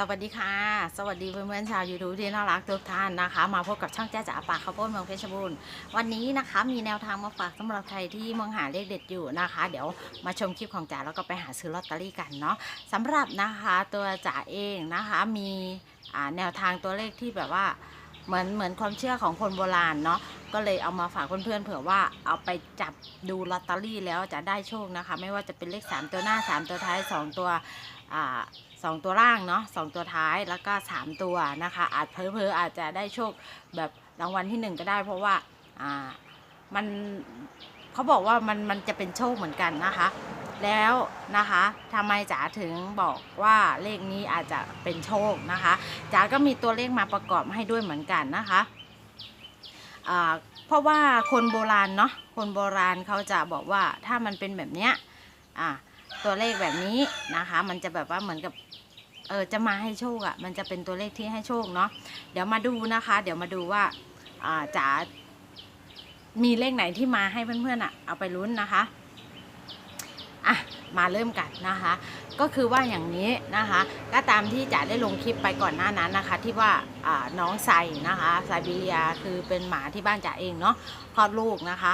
สวัสดีค่ะ สวัสดีเพื่อนๆชาว YouTube ที่น่ารักทุกท่านนะคะ มาพบกับช่างแจ๊จ๋าปากข้าวโพดเมืองเพชรบูรณ์วันนี้นะคะมีแนวทางมาฝากสำหรับใครที่มองหาเลขเด็ดอยู่นะคะ เดี๋ยวมาชมคลิปของจ๋าแล้วก็ไปหาซื้อลอตเตอรี่กันเนาะสำหรับนะคะตัวจ๋าเองนะคะมีอ่าแนวทางตัวเลขที่แบบว่าเหมือนเหมือนความเชื่อของคนโบราณเนาะก็เลยเอามาฝากเพื่อนๆเผื่อว่าเอาไปจับดูลอตเตอรี่แล้วจะได้โชคนะคะ ไม่ว่าจะเป็นเลข 3 ตัวหน้า 3 ตัวท้าย 2 ตัวอ่า สองตัวล่างเนาะสองตัวท้ายแล้วก็สามตัวนะคะ อาจเพอเพออาจจะได้โชคแบบรางวัลที่หนึ่งก็ได้ เพราะว่าอ่ามันเขาบอกว่ามันมันจะเป็นโชคเหมือนกันนะคะ แล้วนะคะทำไมจ๋าถึงบอกว่าเลขนี้อาจจะเป็นโชคนะคะจ๋าก็มีตัวเลขมาประกอบให้ด้วยเหมือนกันนะคะอ่าเพราะว่าคนโบราณเนาะคนโบราณเขาจะบอกว่าถ้ามันเป็นแบบเนี้ยอ่าตัวเลขแบบนี้นะคะ มันจะแบบว่าเหมือนกับ เออจะมาให้โชคอะ่ะ มันจะเป็นตัวเลขที่ให้โชคเนาะเดี๋ยวมาดูนะคะ เดี๋ยวมาดูว่าจ๋ามีเลขไหนที่มาให้เพื่อนๆอะ่ะ เอาไปลุ้นนะคะอะมาเริ่มกันนะคะ ก็คือว่าอย่างนี้นะคะ ก็ตามที่จ๋าได้ลงคลิปไปก่อนหน้านั้นนะคะ ที่ว่าน้องไซนะคะไซบีเรียคือเป็นหมาที่บ้านจ๋าเองเนาะคลอดลูกนะคะ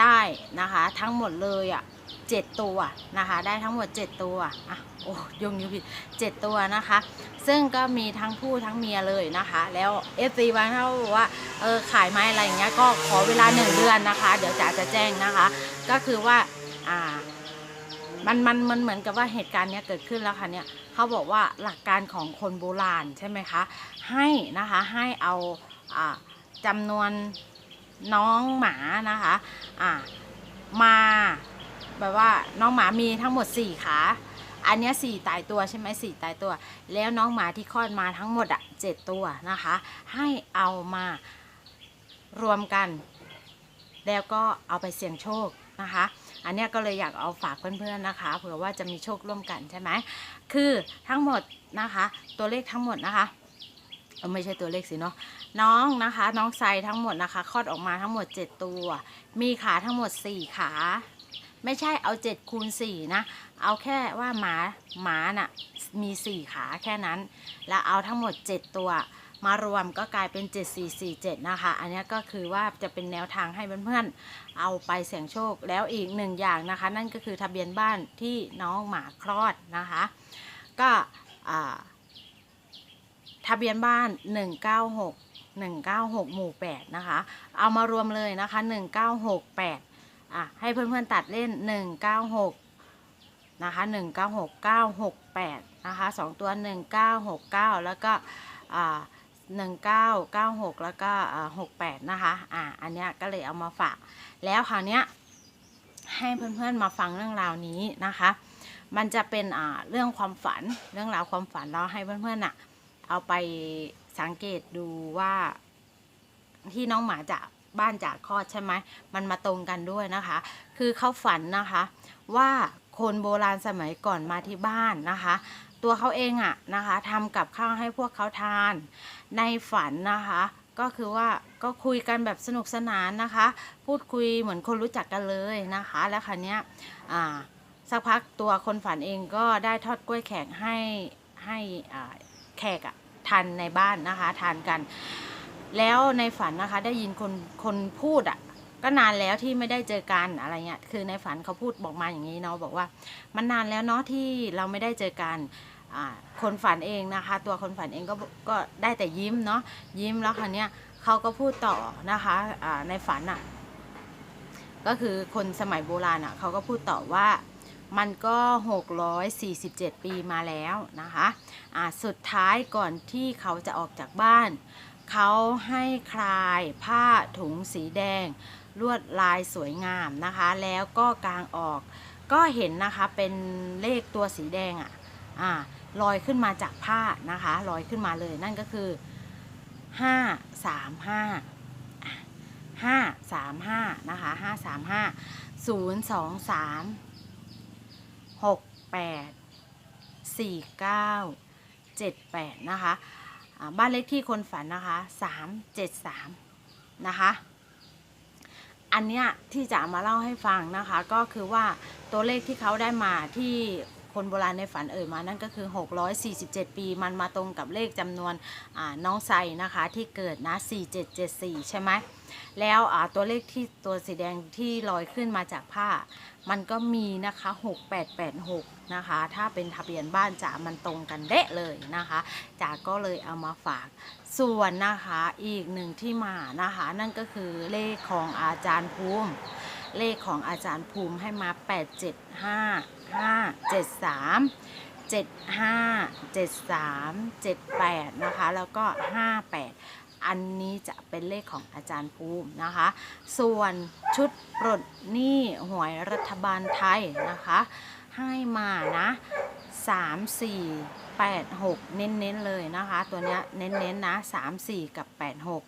ได้นะคะ ทั้งหมดเลยอะ่ะ 7 ตัวนะคะ ได้ทั้งหมด 7 ตัวอะโอ้ยงนิ้วผิด7ตัวนะคะ ซึ่งก็มีทั้งผู้ทั้งเมียเลยนะคะ แล้วเอซีบางท่านบอกว่าเออขายไม้อะไรอย่างเงี้ยก็ขอเวลา 1 เดือนนะคะ เดี๋ยวจ๋าจะแจ้งนะคะ ก็คือว่าอ่ามันมันมันเหมือนกับว่าเหตุการณ์เนี้ยเกิดขึ้นแล้วค่ะเนี่ยเขาบอกว่าหลักการของคนโบราณใช่ไหมคะให้นะคะให้เอาอ่าจำนวนน้องหมานะคะอ่ามา แบบว่าน้องหมามีทั้งหมด 4 ขา อันนี้สี่ตายตัวใช่ไหมสี่ตายตัว แล้วน้องหมาที่คลอดมาทั้งหมดอะเจ็ดตัวนะคะ ให้เอามารวมกัน แล้วก็เอาไปเสี่ยงโชคนะคะ อันนี้ก็เลยอยากเอาฝากเพื่อนๆนะคะ เผื่อว่าจะมีโชคร่วมกันใช่ไหม คือทั้งหมดนะคะ ตัวเลขทั้งหมดนะคะไม่ใช่ตัวเลขสิเนาะน้องนะคะ น้องไซทั้งหมดนะคะคลอดออกมาทั้งหมด 7 ตัว มีขาทั้งหมด 4 ขา ไม่ใช่เอา7คูณ4นะ เอาแค่ว่าหมาหมาน่ะมี4ขาแค่นั้น แล้วเอาทั้งหมด7ตัวมารวมก็กลายเป็น 7447 นะคะ อันนี้ก็คือว่าจะเป็นแนวทางให้เพื่อนๆ เอาไปเสี่ยงโชค แล้วอีกหนึ่งอย่างนะคะ นั่นก็คือทะเบียนบ้านที่น้องหมาคลอดนะคะ ก็ทะเบียนบ้าน 196 196 หมู่ 8 นะคะ เอามารวมเลยนะคะ 1968 อะให้เพื่อนๆตัดเล่น 196 นะคะ 196 968 นะคะ 2 ตัว 1969 แล้วก็อ่า1996 แล้วก็68 นะคะ อะอันเนี้ยก็เลยเอามาฝาก แล้วคราวเนี้ยให้เพื่อนๆมาฟังเรื่องราวนี้นะคะ มันจะเป็นอ่าเรื่องความฝัน เรื่องราวความฝันเราให้เพื่อนๆน่ะเอาไปสังเกตดูว่าที่น้องหมาจาก บ้านจากคลอดใช่ไหมมันมาตรงกันด้วยนะคะ คือเขาฝันนะคะว่าคนโบราณสมัยก่อนมาที่บ้านนะคะ ตัวเขาเองอะนะคะทำกับข้าวให้พวกเขาทาน ในฝันนะคะก็คือว่าก็คุยกันแบบสนุกสนานนะคะ พูดคุยเหมือนคนรู้จักกันเลยนะคะ แล้วคราวเนี้อ่าสักพักตัวคนฝันเองก็ได้ทอดกล้วยแขกให้ให้อ่าแขกอะทานในบ้านนะคะ ทานกัน แล้วในฝันนะคะได้ยินคนคนพูดอะ่ะก็นานแล้วที่ไม่ได้เจอกันอะไรเงี้ยคือในฝันเขาพูดบอกมาอย่างนี้เนาะบอกว่า มันนานแล้วเนาะที่เราไม่ได้เจอกันคนฝันเองนะคะ ตัวคนฝันเองก็ก็ได้แต่ยิ้มเนาะยิ้มแล้วคราวเนี้ยเขาก็พูดต่อนะคะอ่าในฝันอะ่ะก็คือคนสมัยโบราณอะ่ะเขาก็พูดต่อว่ามันก็ 647 ปีมาแล้วนะคะอ่าสุดท้ายก่อนที่เขาจะออกจากบ้าน เขาให้คลายผ้าถุงสีแดง ลวดลายสวยงามนะคะ แล้วก็กางออก ก็เห็นนะคะเป็นเลขตัวสีแดงอะ่ะอ่าลอยขึ้นมาจากผ้านะคะลอยขึ้นมาเลยนั่นก็คือ 5 3 5 5 3 5นะคะ5 3 5 0 2 3 6 8 4 9 7 8นะคะอ่า บ้านเลขที่คนฝันนะคะสามเจ็ดสามนะคะ อันเนี้ยที่จะมาเล่าให้ฟังนะคะ ก็คือว่าตัวเลขที่เขาได้มาที่คนโบราณในฝันเอ่ยมานั่นก็คือ 647 ปี มันมาตรงกับเลขจำนวนน้องไซนะคะที่เกิดนะ 4774 ใช่ไหม แล้วตัวเลขที่ตัวสีแดงที่ลอยขึ้นมาจากผ้า มันก็มีนะคะ 6886 นะคะ ถ้าเป็นทะเบียนบ้านจ๋ามันตรงกันเดะเลยนะคะจ๋าก็เลยเอามาฝากส่วนนะคะอีกหนึ่งที่มานะคะ นั่นก็คือเลขของอาจารย์ภูมิ เลขของอาจารย์ภูมิให้มา 8 7 5 5 7 3 7 5 7 3 7 8 นะคะ แล้วก็ 58 อันนี้จะเป็นเลขของอาจารย์ภูมินะคะ ส่วนชุดปลดหนี้หวยรัฐบาลไทยนะคะ ให้มานะ3 4 8 6 เน้นๆเลยนะคะ ตัวเนี้ยเน้นๆนะ 3 4 กับ 8 6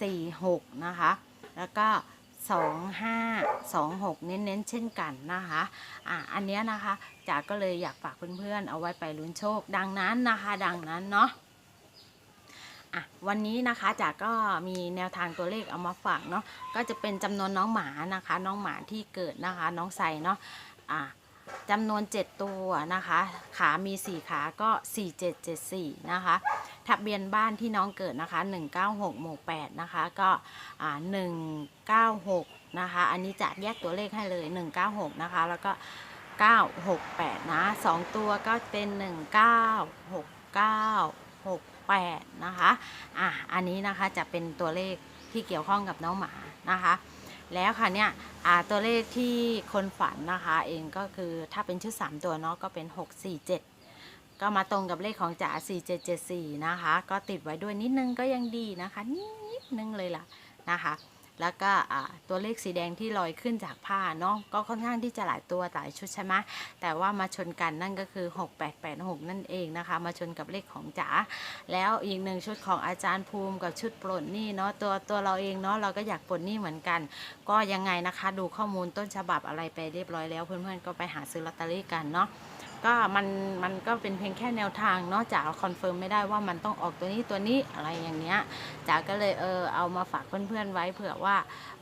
4 6 นะคะ แล้วก็ 2 5 2 6 เน้นๆ เช่นกันนะคะอะอันเนี้ยนะคะจ๋าก็เลยอยากฝากเพื่อนๆ เอาไว้ไปลุ้นโชค ดังนั้นนะคะ ดังนั้นเนาะ อะวันนี้นะคะจ๋าก็มีแนวทางตัวเลขเอามาฝากเนาะก็จะเป็นจำนวนน้องหมานะคะ น้องหมาที่เกิดนะคะ น้องใสเนาะอะจำนวน 7 ตัวนะคะ ขามี 4 ขาก็ 4774 นะคะทะเบียนบ้านที่น้องเกิดนะคะ 196หมู่8นะคะ ก็อ่า196 นะคะ อันนี้จะแยกตัวเลขให้เลย 196 นะคะ แล้วก็ 968 นะ 2 ตัวก็เป็น 8 นะคะ อะ อันนี้นะคะจะเป็นตัวเลขที่เกี่ยวข้องกับน้องหมานะคะ แล้วค่ะเนี่ยอ่าตัวเลขที่คนฝันนะคะเองก็คือถ้าเป็นชุด 3 ตัวเนาะก็เป็น 647ก็มาตรงกับเลขของจ๋า4774 นะคะ ก็ติดไว้ด้วยนิดนึงก็ยังดีนะคะ นิดนึงเลยล่ะนะคะ แล้วก็ตัวเลขสีแดงที่ลอยขึ้นจากผ้าเนาะก็ค่อนข้างที่จะหลายตัวหลายชุดใช่ไหมแต่ว่ามาชนกันนั่นก็คือ 6886 นั่นเองนะคะ มาชนกับเลขของจ๋าแล้วอีกหนึ่งชุดของอาจารย์ภูมิกับชุดปลดหนี้เนาะตัวตัวเราเองเนาะเราก็อยากปลดหนี้เหมือนกัน ก็ยังไงนะคะ ดูข้อมูลต้นฉบับอะไรไปเรียบร้อยแล้ว เพื่อนๆก็ไปหาซื้อลอตเตอรี่กันเนาะ ก็มันมันก็เป็นเพียงแค่แนวทางเนาะจ๋าคอนเฟิร์มไม่ได้ว่ามันต้องออกตัวนี้ตัวนี้อะไรอย่างเงี้ยจ๋าก็เลยเออเอามาฝากเพื่อนๆไว้เผื่อว่า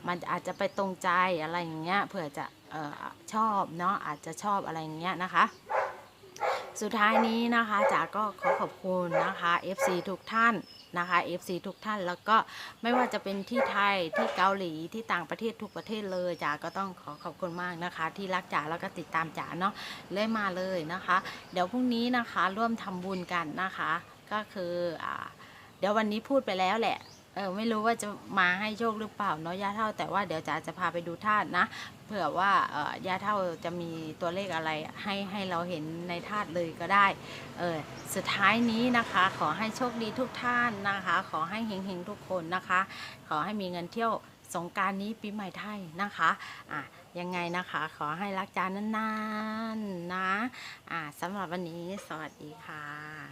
มันอาจจะไปตรงใจอะไรอย่างเงี้ยเผื่อจะเออชอบเนาะอาจจะชอบอะไรอย่างเงี้ยนะคะ สุดท้ายนี้นะคะจ๋าก็ขอขอบคุณนะคะ FC ทุกท่านนะคะ FC ทุกท่านแล้วก็ไม่ว่าจะเป็นที่ไทยที่เกาหลีที่ต่างประเทศทุกประเทศเลยจ๋าก็ต้องขอขอบคุณมากนะคะ ที่รักจ๋าแล้วก็ติดตามจ๋าเนาะเลยมาเลยนะคะ เดี๋ยวพรุ่งนี้นะคะร่วมทำบุญกันนะคะ ก็คืออเดี๋ยววันนี้พูดไปแล้วแหละ เออไม่รู้ว่าจะมาให้โชคหรือเปล่าเนาะย่าเท่า แต่ว่าเดี๋ยวจ๋าจะพาไปดูธาตุนะ เผื่อว่าเออย่าเท่าจะมีตัวเลขอะไรให้ให้เราเห็นในธาตุเลยก็ได้เออสุดท้ายนี้นะคะ ขอให้โชคดีทุกท่านนะคะ ขอให้เฮงๆทุกคนนะคะ ขอให้มีเงินเที่ยวสงการนี้ปีใหม่ไทยนะคะอะยังไงนะคะ ขอให้รักจานนานๆนะอะสำหรับวันนี้สวัสดีค่ะ